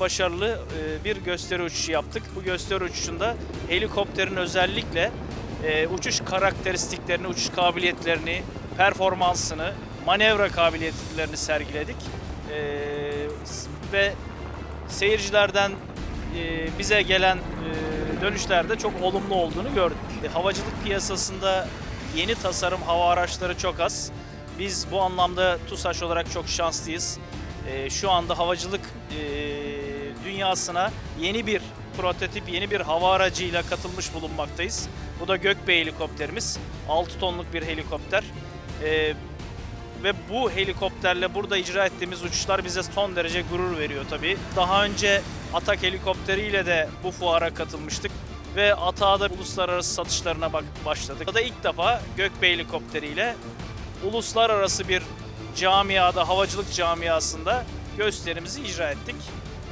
başarılı e, bir gösteri uçuşu yaptık. Bu gösteri uçuşunda helikopterin özellikle e, uçuş karakteristiklerini, uçuş kabiliyetlerini, performansını, manevra kabiliyetlerini sergiledik. E, ve seyircilerden bize gelen dönüşlerde çok olumlu olduğunu gördük. Havacılık piyasasında yeni tasarım hava araçları çok az. Biz bu anlamda TUSAŞ olarak çok şanslıyız. Şu anda havacılık dünyasına yeni bir prototip, yeni bir hava aracıyla katılmış bulunmaktayız. Bu da Gökbey helikopterimiz. 6 tonluk bir helikopter. E, ve bu helikopterle burada icra ettiğimiz uçuşlar bize son derece gurur veriyor tabii. Daha önce Atak helikopteriyle de bu fuara katılmıştık ve Atak'a da uluslararası satışlarına bak başladık. Da ilk defa Gökbey helikopteriyle uluslararası bir camiada, havacılık camiasında gösterimizi icra ettik.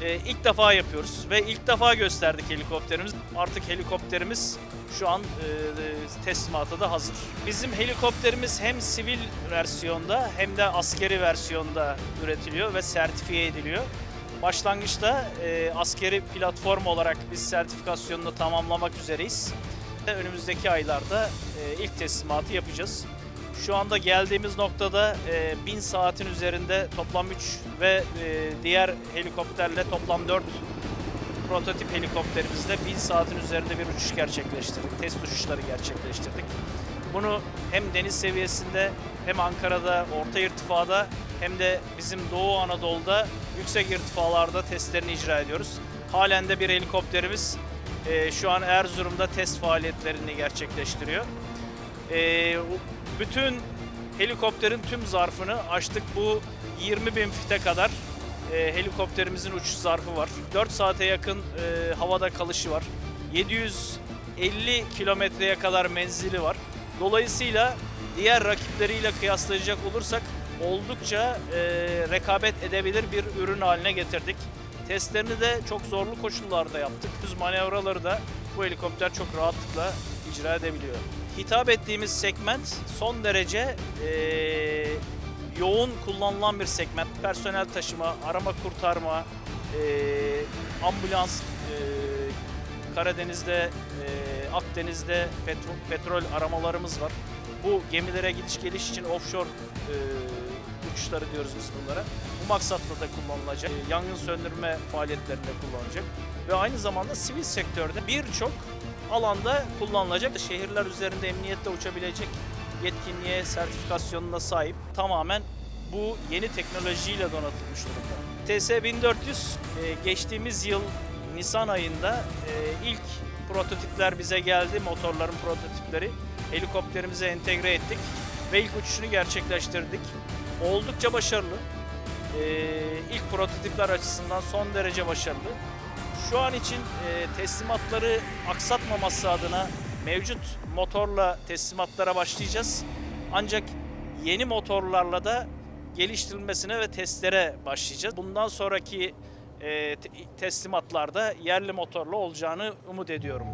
Ee, ilk defa yapıyoruz ve ilk defa gösterdik helikopterimiz. Artık helikopterimiz şu an e, teslimata da hazır. Bizim helikopterimiz hem sivil versiyonda hem de askeri versiyonda üretiliyor ve sertifiye ediliyor. Başlangıçta e, askeri platform olarak biz sertifikasyonunu tamamlamak üzereyiz. Önümüzdeki aylarda e, ilk teslimatı yapacağız. Şu anda geldiğimiz noktada e, 1000 saatin üzerinde toplam 3 ve e, diğer helikopterle toplam 4 prototip helikopterimizle 1000 saatin üzerinde bir uçuş gerçekleştirdik. Test uçuşları gerçekleştirdik. Bunu hem deniz seviyesinde hem Ankara'da orta irtifada hem de bizim Doğu Anadolu'da yüksek irtifalarda testlerini icra ediyoruz. Halen de bir helikopterimiz e, şu an Erzurum'da test faaliyetlerini gerçekleştiriyor. E, bütün helikopterin tüm zarfını açtık. Bu 20 bin fite kadar e, helikopterimizin uçuş zarfı var. 4 saate yakın e, havada kalışı var. 750 kilometreye kadar menzili var. Dolayısıyla diğer rakipleriyle kıyaslayacak olursak oldukça e, rekabet edebilir bir ürün haline getirdik. Testlerini de çok zorlu koşullarda yaptık. Düz manevraları da bu helikopter çok rahatlıkla icra edebiliyor. Hitap ettiğimiz segment son derece e, yoğun kullanılan bir segment. Personel taşıma, arama kurtarma, e, ambulans, e, Karadeniz'de, e, Akdeniz'de petrol, petrol aramalarımız var. Bu gemilere gidiş geliş için offshore e, uçuşları diyoruz biz bunlara. Bu maksatla da kullanılacak. E, yangın söndürme faaliyetlerinde kullanılacak. Ve aynı zamanda sivil sektörde birçok alanda kullanılacak. Şehirler üzerinde emniyette uçabilecek yetkinliğe, sertifikasyonuna sahip. Tamamen bu yeni teknolojiyle donatılmış durumda. TS1400 e, geçtiğimiz yıl Nisan ayında e, ilk prototipler bize geldi. Motorların prototipleri. Helikopterimize entegre ettik ve ilk uçuşunu gerçekleştirdik. Oldukça başarılı. E, ilk prototipler açısından son derece başarılı. Şu an için e, teslimatları aksatmaması adına mevcut motorla teslimatlara başlayacağız. Ancak yeni motorlarla da geliştirilmesine ve testlere başlayacağız. Bundan sonraki e, te- teslimatlarda yerli motorla olacağını umut ediyorum.